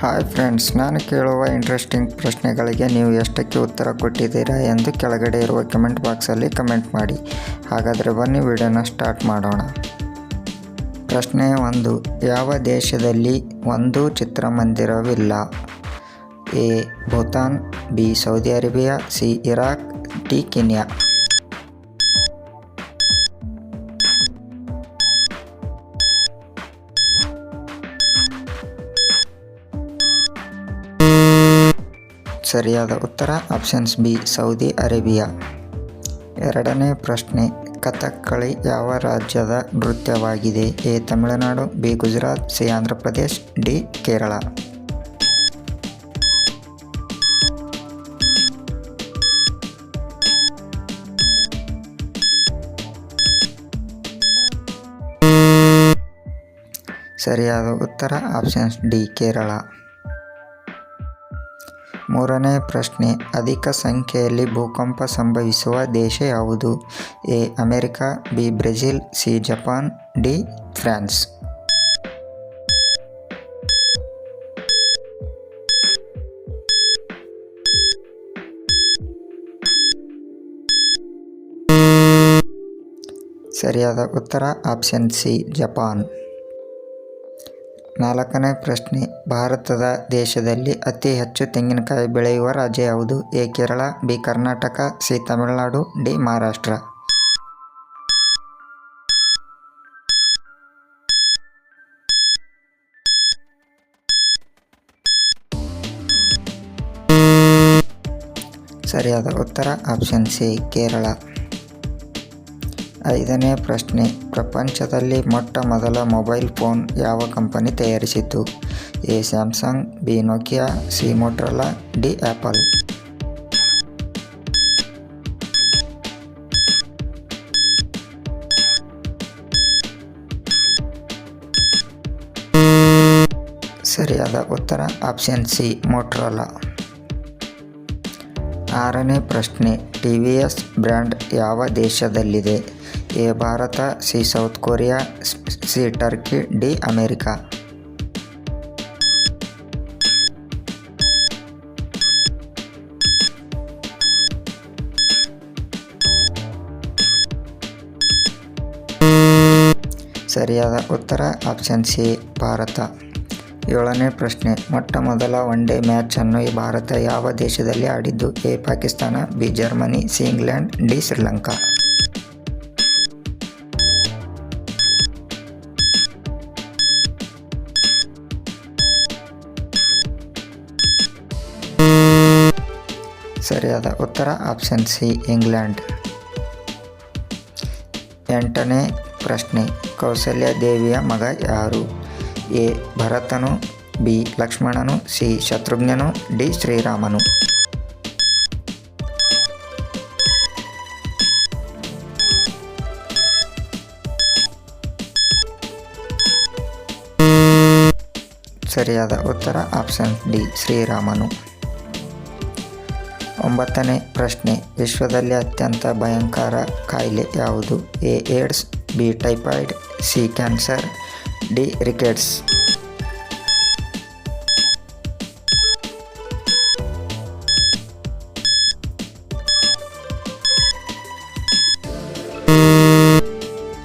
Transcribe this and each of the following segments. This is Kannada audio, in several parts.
ಹಾಯ್ ಫ್ರೆಂಡ್ಸ್, ನಾನು ಕೇಳುವ ಇಂಟ್ರೆಸ್ಟಿಂಗ್ ಪ್ರಶ್ನೆಗಳಿಗೆ ನೀವು ಎಷ್ಟಕ್ಕೆ ಉತ್ತರ ಕೊಟ್ಟಿದ್ದೀರಾ ಎಂದು ಕೆಳಗಡೆ ಇರುವ ಕಮೆಂಟ್ ಬಾಕ್ಸಲ್ಲಿ ಕಮೆಂಟ್ ಮಾಡಿ. ಹಾಗಾದರೆ ಬನ್ನಿ, ವಿಡಿಯೋನ ಸ್ಟಾರ್ಟ್ ಮಾಡೋಣ. ಪ್ರಶ್ನೆ ಒಂದು, ಯಾವ ದೇಶದಲ್ಲಿ ಒಂದು ಚಿತ್ರಮಂದಿರವಿಲ್ಲ? A, Bhutan, B, Saudi Arabia, C, Iraq, D, Kenya? ಸರಿಯಾದ ಉತ್ತರ ಆಪ್ಷನ್ಸ್ ಬಿ ಸೌದಿ ಅರೇಬಿಯಾ. ಎರಡನೇ ಪ್ರಶ್ನೆ, ಕಥಕ್ಕಳಿ ಯಾವ ರಾಜ್ಯದ ನೃತ್ಯವಾಗಿದೆ? A, Tamil Nadu, B, Gujarat, C Andhra Pradesh D, Kerala. ಸರಿಯಾದ ಉತ್ತರ ಆಪ್ಷನ್ಸ್ ಡಿ ಕೇರಳ. ಮೂರನೇ ಪ್ರಶ್ನೆ, ಅಧಿಕ ಸಂಖ್ಯೆಯಲ್ಲಿ ಭೂಕಂಪ ಸಂಭವಿಸುವ ದೇಶ ಯಾವುದು? A, America, B, Brazil, C, Japan, D, France. ಸರಿಯಾದ ಉತ್ತರ, ಆಪ್ಷನ್ ಸಿ, ಜಪಾನ್. ನಾಲ್ಕನೇ ಪ್ರಶ್ನೆ ಭಾರತದ ದೇಶದಲ್ಲಿ ಅತಿ ಹೆಚ್ಚು ತೆಂಗಿನಕಾಯಿ ಬೆಳೆಯುವ ರಾಜ್ಯ ಯಾವುದು? A, Kerala, B, Karnataka, C, Tamil Nadu, D, Maharashtra. ಸರಿಯಾದ ಉತ್ತರ, ಆಪ್ಷನ್ ಸಿ, ಕೇರಳ. ಐದನೇ ಪ್ರಶ್ನೆ. ಪ್ರಪಂಚದಲ್ಲಿ ಮೊಟ್ಟ ಮೊದಲ ಮೊಬೈಲ್ ಫೋನ್ ಯಾವ company ತಯಾರಿಸಿತು A, Samsung, B, Nokia, C Motorola D Apple ಸರಿಯಾದ ಉತ್ತರ, ಆಪ್ಷನ್ ಸಿ ಮೋಟ್ರಲಾ ಆರನೇ ಪ್ರಶ್ನೆ. ಟಿ ವಿ ಎಸ್ ಬ್ರ್ಯಾಂಡ್ ಯಾವ ದೇಶದಲ್ಲಿದೆ? A Bharat, C South Korea, C Turkey, D America. ಸರಿಯಾದ ಉತ್ತರ, ಆಪ್ಷನ್ ಸಿ, ಭಾರತ. ಏಳನೇ ಪ್ರಶ್ನೆ. ಮೊಟ್ಟ ಮೊದಲ ಒನ್ ಡೇ ಮ್ಯಾಚನ್ನು ಭಾರತ ಯಾವ ದೇಶದಲ್ಲಿ ಆಡಿದ್ದು? A, Pakistan, B, Germany, C, England, D, Sri Lanka. ಸರಿಯಾದ ಉತ್ತರ ಆಪ್ಷನ್ ಸಿ, ಇಂಗ್ಲೆಂಡ್. ಎಂಟನೇ ಪ್ರಶ್ನೆ, ಕೌಸಲ್ಯ ದೇವಿಯ ಮಗ ಯಾರು? ಎ, ಭರತನು, ಬಿ, ಲಕ್ಷ್ಮಣನು, ಸಿ, ಶತ್ರುಘ್ನನು, ಡಿ, ಶ್ರೀರಾಮನು. ಸರಿಯಾದ ಉತ್ತರ ಆಪ್ಷನ್ ಡಿ, ಶ್ರೀರಾಮನು. ಒಂಬತ್ತನೇ ಪ್ರಶ್ನೆ. ವಿಶ್ವದಲ್ಲಿ ಅತ್ಯಂತ ಭಯಂಕರ ಕಾಯಿಲೆ ಯಾವುದು? A, AIDS, B, typhoid, C, cancer, D, rickets.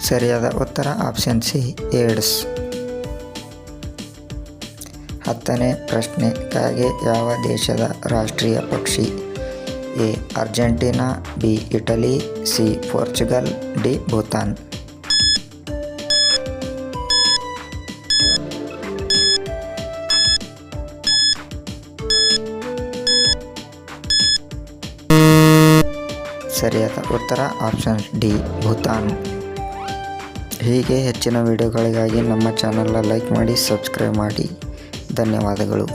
ಸರಿಯಾದ ಉತ್ತರ ಆಪ್ಷನ್ ಸಿ, ಏಡ್ಸ್. ಹತ್ತನೇ ಪ್ರಶ್ನೆ. ಕಾಗೆ ಯಾವ ದೇಶದ ರಾಷ್ಟ್ರೀಯ ಪಕ್ಷಿ A, Argentina, B, Italy, C, Portugal, D, Bhutan. ಸರಿಯಾದ ಉತ್ತರ, ಆಪ್ಷನ್ ಡಿ, ಭೂತಾನ್. ಹೀಗೆ ಹೆಚ್ಚಿನ ವಿಡಿಯೋಗಳಿಗಾಗಿ ನಮ್ಮ ಚಾನಲ್ನ ಲೈಕ್ ಮಾಡಿ, ಸಬ್ಸ್ಕ್ರೈಬ್ ಮಾಡಿ. ಧನ್ಯವಾದಗಳು.